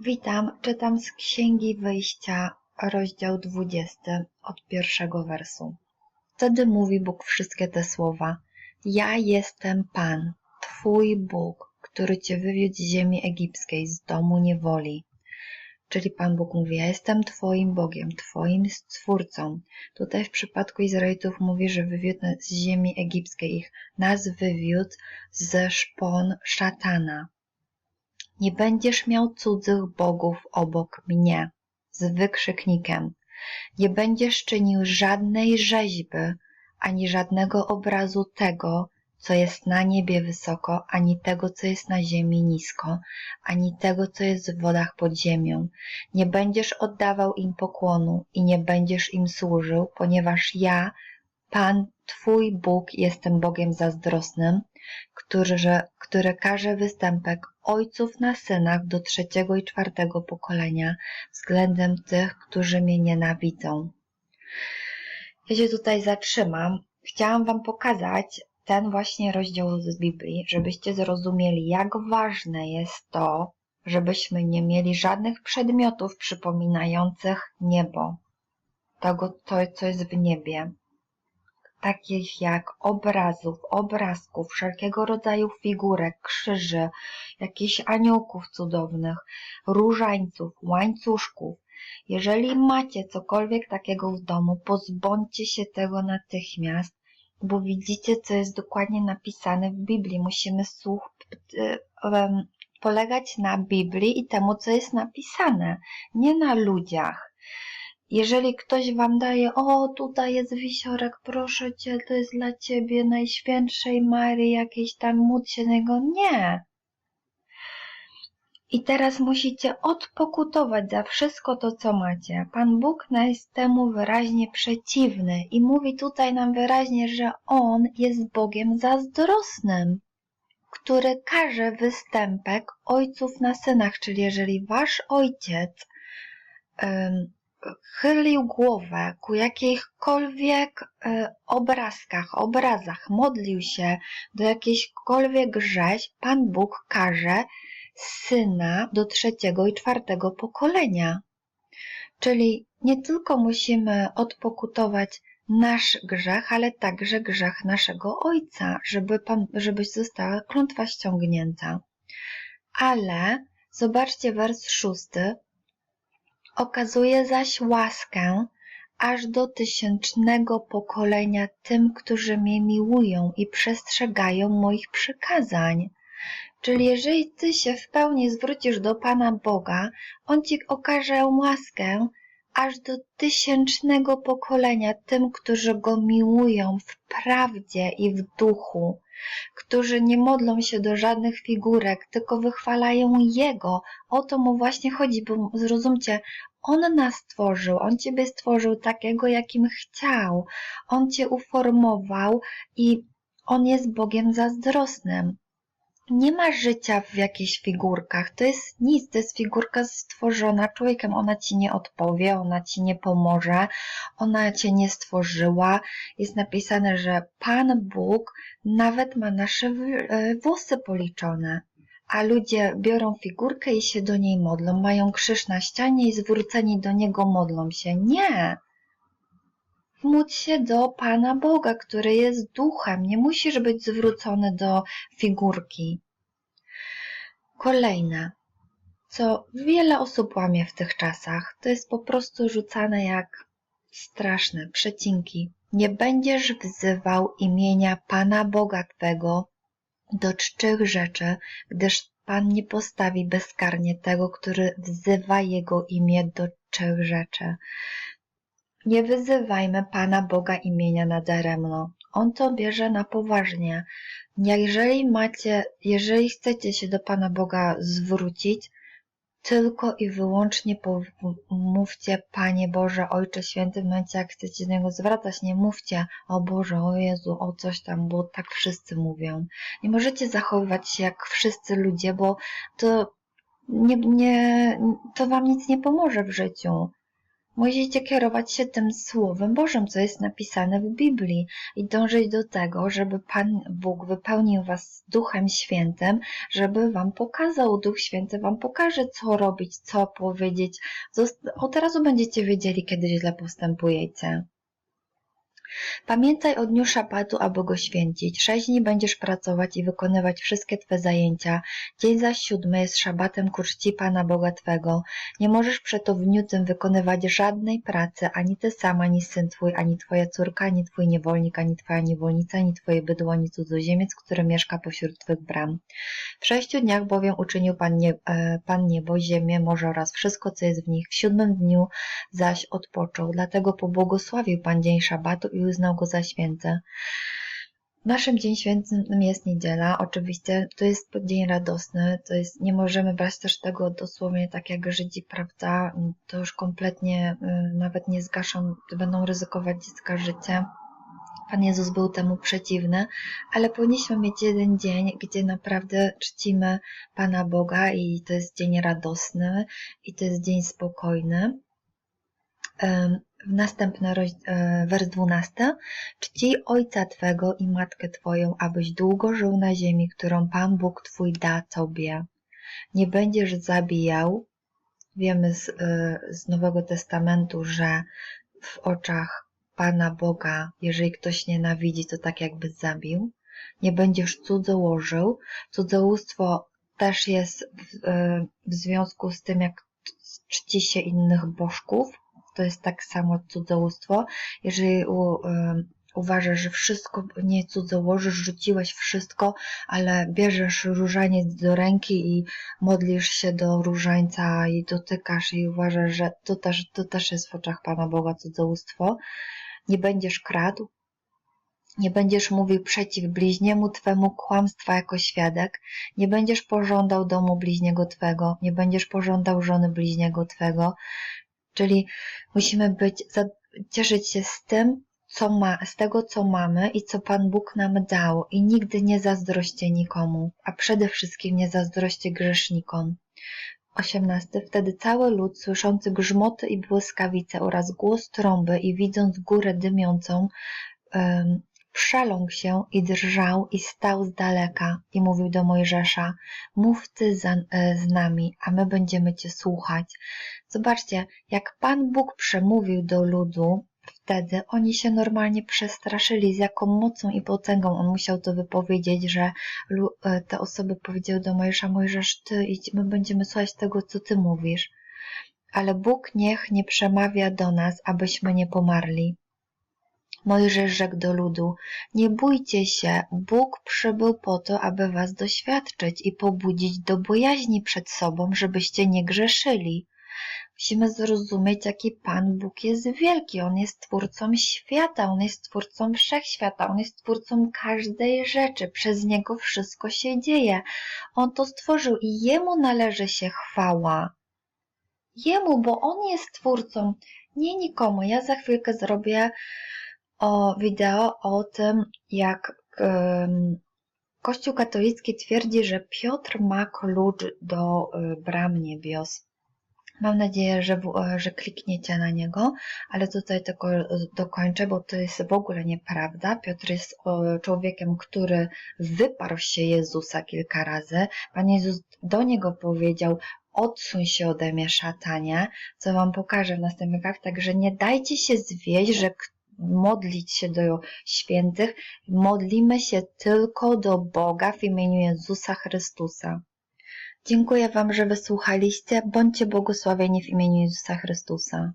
Witam, czytam z Księgi Wyjścia, rozdział 20, od pierwszego wersu. Wtedy mówi Bóg wszystkie te słowa. Ja jestem Pan, Twój Bóg, który Cię wywiódł z ziemi egipskiej, z domu niewoli. Czyli Pan Bóg mówi, ja jestem Twoim Bogiem, Twoim Stwórcą. Tutaj w przypadku Izraelitów mówi, że wywiódł z ziemi egipskiej ich, nas wywiódł ze szpon szatana. Nie będziesz miał cudzych bogów obok mnie, z wykrzyknikiem. Nie będziesz czynił żadnej rzeźby, ani żadnego obrazu tego, co jest na niebie wysoko, ani tego, co jest na ziemi nisko, ani tego, co jest w wodach pod ziemią. Nie będziesz oddawał im pokłonu i nie będziesz im służył, ponieważ ja, Pan, Twój Bóg, jestem Bogiem zazdrosnym, który, że, który każe występek ojców na synach do trzeciego i czwartego pokolenia względem tych, którzy mnie nienawidzą. Ja się tutaj zatrzymam. Chciałam Wam pokazać ten właśnie rozdział z Biblii, żebyście zrozumieli, jak ważne jest to, żebyśmy nie mieli żadnych przedmiotów przypominających niebo, tego, to, co jest w niebie takich jak obrazów, obrazków, wszelkiego rodzaju figurek, krzyży, jakichś aniołków cudownych, różańców, łańcuszków. Jeżeli macie cokolwiek takiego w domu, pozbądźcie się tego natychmiast, bo widzicie, co jest dokładnie napisane w Biblii. Musimy słuch, polegać na Biblii i temu, co jest napisane, nie na ludziach. Jeżeli ktoś wam daje, o tutaj jest wisiorek, proszę cię, to jest dla ciebie najświętszej Marii, jakiejś tam módl się niego, nie. I teraz musicie odpokutować za wszystko to, co macie. Pan Bóg jest temu wyraźnie przeciwny i mówi tutaj nam wyraźnie, że On jest Bogiem zazdrosnym, który każe występek ojców na synach, czyli jeżeli wasz ojciec chylił głowę ku jakichkolwiek e, obrazkach, obrazach, modlił się do jakiejśkolwiek rzeź, Pan Bóg każe syna do trzeciego i czwartego pokolenia. Czyli nie tylko musimy odpokutować nasz grzech, ale także grzech naszego ojca, żeby, pan, żeby została klątwa ściągnięta. Ale zobaczcie wers szósty, Okazuje zaś łaskę aż do tysięcznego pokolenia tym, którzy mnie miłują i przestrzegają moich przykazań. Czyli jeżeli ty się w pełni zwrócisz do Pana Boga, On ci okaże łaskę aż do tysięcznego pokolenia tym, którzy Go miłują w prawdzie i w duchu, którzy nie modlą się do żadnych figurek, tylko wychwalają Jego. O to mu właśnie chodzi, bo zrozumcie, On nas stworzył, On Ciebie stworzył takiego, jakim chciał. On Cię uformował i On jest Bogiem zazdrosnym nie ma życia w jakichś figurkach. To jest nic, to jest figurka stworzona człowiekiem. Ona ci nie odpowie, ona ci nie pomoże, ona cię nie stworzyła. Jest napisane, że Pan Bóg nawet ma nasze e, włosy policzone. A ludzie biorą figurkę i się do niej modlą, mają krzyż na ścianie i zwróceni do niego modlą się. Nie! Módl się do Pana Boga, który jest duchem. Nie musisz być zwrócony do figurki. Kolejne, co wiele osób łamie w tych czasach, to jest po prostu rzucane jak straszne przecinki. Nie będziesz wzywał imienia Pana Boga Twego do czczych rzeczy, gdyż Pan nie postawi bezkarnie tego, który wzywa Jego imię do czczych rzeczy. Nie wyzywajmy Pana Boga imienia nadaremno. On to bierze na poważnie. Jeżeli macie, jeżeli chcecie się do Pana Boga zwrócić, tylko i wyłącznie mówcie Panie Boże, Ojcze Święty, w momencie jak chcecie do Niego zwracać, nie mówcie o Boże, o Jezu, o coś tam, bo tak wszyscy mówią. Nie możecie zachowywać się jak wszyscy ludzie, bo to nie, nie, to Wam nic nie pomoże w życiu. Musicie kierować się tym Słowem Bożym, co jest napisane w Biblii i dążyć do tego, żeby Pan Bóg wypełnił Was Duchem Świętym, żeby Wam pokazał, Duch Święty Wam pokaże, co robić, co powiedzieć. Od razu będziecie wiedzieli, kiedy źle postępujecie. Pamiętaj o dniu szabatu, aby go święcić. Sześć dni będziesz pracować i wykonywać wszystkie Twe zajęcia. Dzień zaś siódmy jest szabatem ku czci Pana Boga Twego. Nie możesz przeto w dniu tym wykonywać żadnej pracy, ani Ty sam, ani syn Twój, ani Twoja córka, ani Twój niewolnik, ani Twoja niewolnica, ani Twoje bydło, ani cudzoziemiec, który mieszka pośród Twych bram. W sześciu dniach bowiem uczynił Pan, nie, e, Pan niebo, ziemię, morze oraz wszystko, co jest w nich. W siódmym dniu zaś odpoczął. Dlatego pobłogosławił Pan dzień szabatu i uznał go za święty. Naszym dzień świętym jest niedziela. Oczywiście to jest dzień radosny. To jest, nie możemy brać też tego dosłownie tak jak Żydzi, prawda? To już kompletnie y, nawet nie zgaszą, będą ryzykować dziecka życie. Pan Jezus był temu przeciwny, ale powinniśmy mieć jeden dzień, gdzie naprawdę czcimy Pana Boga i to jest dzień radosny i to jest dzień spokojny. Em, Następny e, wers 12. Czci ojca Twego i matkę Twoją, abyś długo żył na ziemi, którą Pan Bóg Twój da Tobie. Nie będziesz zabijał. Wiemy z, e, z Nowego Testamentu, że w oczach Pana Boga, jeżeli ktoś nienawidzi, to tak jakby zabił. Nie będziesz cudzołożył. Cudzołóstwo też jest w, e, w związku z tym, jak czci się innych bożków. To jest tak samo cudzołóstwo. Jeżeli u, uważasz, że wszystko nie cudzołożysz, rzuciłeś wszystko, ale bierzesz różaniec do ręki i modlisz się do różańca i dotykasz i uważasz, że to też, to też jest w oczach Pana Boga cudzołóstwo. Nie będziesz kradł, nie będziesz mówił przeciw bliźniemu Twemu kłamstwa jako świadek, nie będziesz pożądał domu bliźniego Twego, nie będziesz pożądał żony bliźniego Twego. Czyli musimy być, cieszyć się z tym, co ma, z tego, co mamy i co Pan Bóg nam dał i nigdy nie zazdroście nikomu, a przede wszystkim nie zazdroście grzesznikom. 18. Wtedy cały lud, słyszący grzmoty i błyskawice oraz głos trąby i widząc górę dymiącą, przeląkł się i drżał i stał z daleka i mówił do Mojżesza, mów ty za, e, z nami, a my będziemy cię słuchać. Zobaczcie, jak Pan Bóg przemówił do ludu, wtedy oni się normalnie przestraszyli, z jaką mocą i potęgą on musiał to wypowiedzieć, że e, te osoby powiedziały do Mojżesza, Mojżesz, ty idź, my będziemy słuchać tego, co ty mówisz. Ale Bóg niech nie przemawia do nas, abyśmy nie pomarli. Mojżesz rzekł do ludu, nie bójcie się, Bóg przybył po to, aby was doświadczyć i pobudzić do bojaźni przed sobą, żebyście nie grzeszyli. Musimy zrozumieć, jaki Pan Bóg jest wielki. On jest twórcą świata, On jest twórcą wszechświata, On jest twórcą każdej rzeczy. Przez Niego wszystko się dzieje. On to stworzył i Jemu należy się chwała. Jemu, bo On jest twórcą, nie nikomu. Ja za chwilkę zrobię o wideo o tym, jak Kościół katolicki twierdzi, że Piotr ma klucz do y, bram niebios. Mam nadzieję, że, e, że klikniecie na niego, ale tutaj tylko dokończę, bo to jest w ogóle nieprawda. Piotr jest człowiekiem, który wyparł się Jezusa kilka razy. Pan Jezus do niego powiedział, odsuń się ode mnie, szatanie, co wam pokażę w następnych latach. Także nie dajcie się zwieść, że k- modlić się do świętych. Modlimy się tylko do Boga w imieniu Jezusa Chrystusa. Dziękuję Wam, że wysłuchaliście. Bądźcie błogosławieni w imieniu Jezusa Chrystusa.